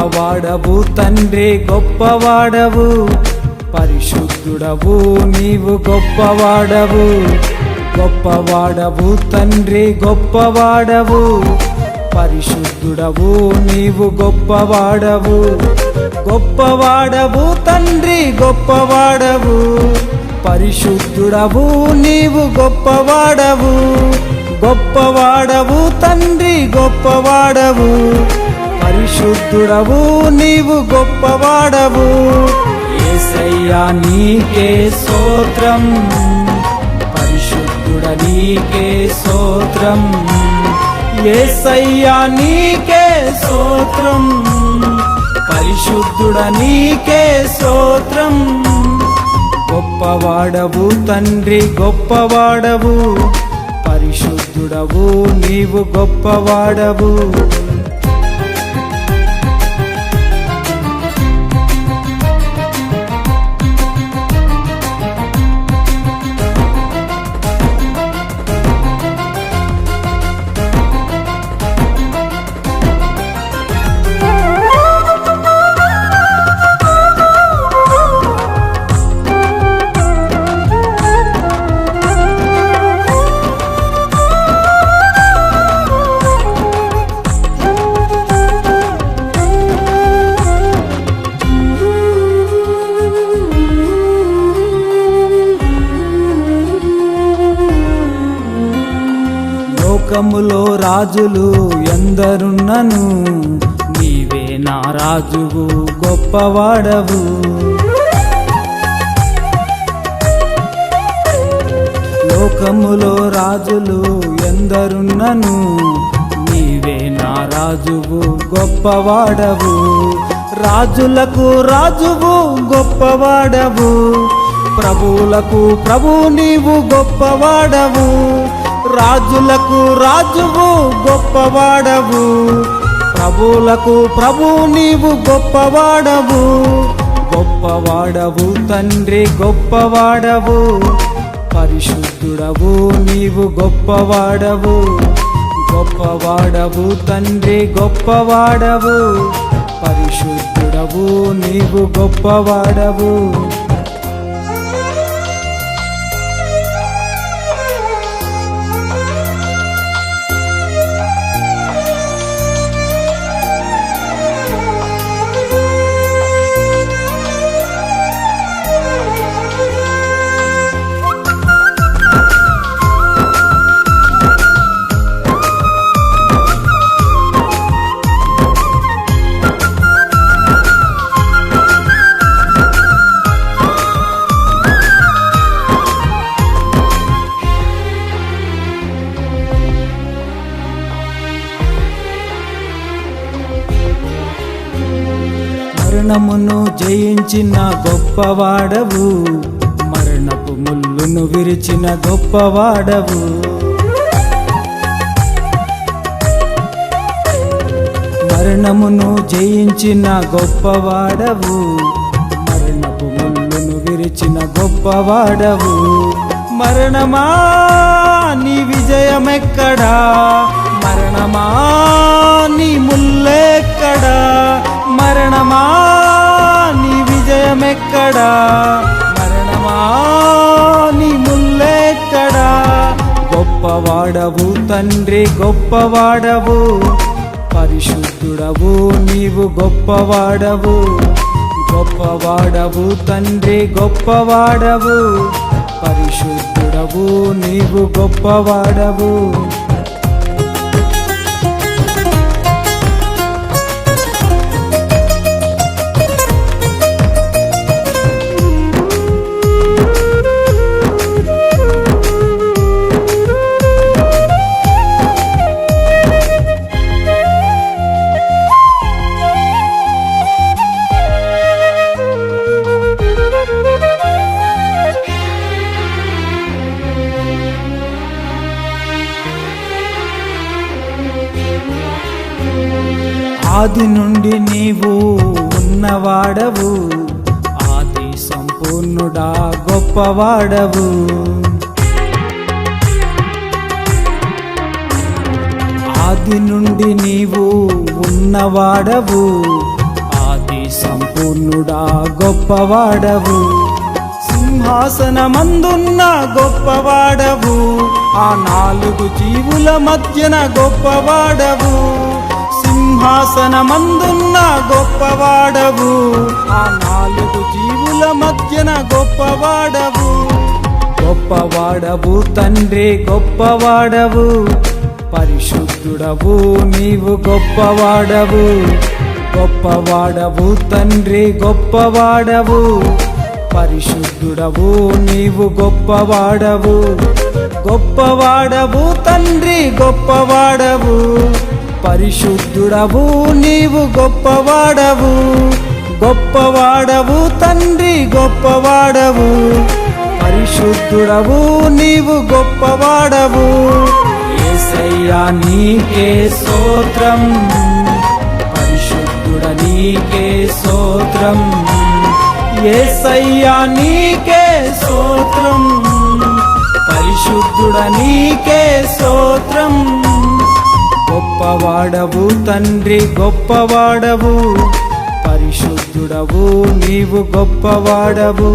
గొప్పవాడవు తండ్రి గొప్పవాడవు. పరిశుద్ధుడవు నీవు గొప్పవాడవు. గొప్పవాడవు తండ్రి గొప్పవాడవు. పరిశుద్ధుడవు నీవు గొప్పవాడవు. గొప్పవాడవు తండ్రి గొప్పవాడవు. పరిశుద్ధుడవు నీవు గొప్పవాడవు. గొప్పవాడవు తండ్రి గొప్పవాడవు. పరిశుద్ధుడవు నీవు గొప్పవాడవు. ఏసయ్యా నీకే సోత్రం పరిశుద్ధుడ నీకే సోత్రం ఏసయ్యా నీకే సోత్రం పరిశుద్ధుడ నీకే సోత్రం గొప్పవాడవు తండ్రి గొప్పవాడవు. పరిశుద్ధుడవు నీవు గొప్పవాడవు. లోకములో రాజులు ఎందరున్నను? నీవే నా రాజువు గొప్పవాడవు. లోకములో రాజులు ఎందరున్నను? నీవే నా రాజువు గొప్పవాడవు. రాజులకు రాజువు గొప్పవాడవు. ప్రభువులకు ప్రభు నీవు గొప్పవాడవు. రాజులకు రాజువు గొప్పవాడవు. ప్రభులకు ప్రభు నీవు గొప్పవాడవు. గొప్పవాడవు తండ్రి గొప్పవాడవు. పరిశుద్ధుడవు నీవు గొప్పవాడవు. గొప్పవాడవు తండ్రి గొప్పవాడవు. పరిశుద్ధుడవు నీవు గొప్పవాడవు. మరణమును జయించిన గొప్పవాడవు. మరణపు ముళ్ళును విరిచిన గొప్పవాడవు. మరణమును జయించిన గొప్పవాడవు. మరణపు ముల్లును విరిచిన గొప్పవాడవు. మరణమా నీ విజయమెక్కడా? మరణమా మరణమా నీ ముల్లెక్కడా? గొప్పవాడవు తండ్రి గొప్పవాడవు. పరిశుద్ధుడవు నీవు గొప్పవాడవు. గొప్పవాడవు తండ్రి గొప్పవాడవు. పరిశుద్ధుడవు నీవు గొప్పవాడవు. ఆది నుండి నీవు ఉన్నవాడవు. ఆది సంపూర్ణుడా గొప్పవాడవు. ఆది నుండి నీవు ఉన్నవాడవు. సంపూర్ణుడా గొప్పవాడవు. సింహాసనమందున్న గొప్పవాడవు. ఆ నాలుగు జీవుల మధ్యన గొప్పవాడవు. సింహాసనమందున్న గొప్పవాడవు. ఆ నాలుగు జీవుల మధ్యన గొప్పవాడవు. గొప్పవాడవు తండ్రి గొప్పవాడవు. పరిశుద్ధుడవు నీవు గొప్పవాడవు. గొప్పవాడవు తండ్రి గొప్పవాడవు. పరిశుద్ధుడవు నీవు గొప్పవాడవు. గొప్పవాడవు తండ్రి గొప్పవాడవు. పరిశుద్ధుడవు నీవు గొప్పవాడవు. గొప్పవాడవు తండ్రి గొప్పవాడవు. పరిశుద్ధుడవు నీవు గొప్పవాడవు. ఏసయ్యా నీకే స్తోత్రం. పరిశుద్ధుడ నీకే స్తోత్రం. ఏసయ్యా నీకే స్తోత్రం. పరిశుద్ధుడ నీకే స్తోత్రం. గొప్పవాడవు తండ్రి గొప్పవాడవు. పరిశుద్ధుడవు నీవు గొప్పవాడవు.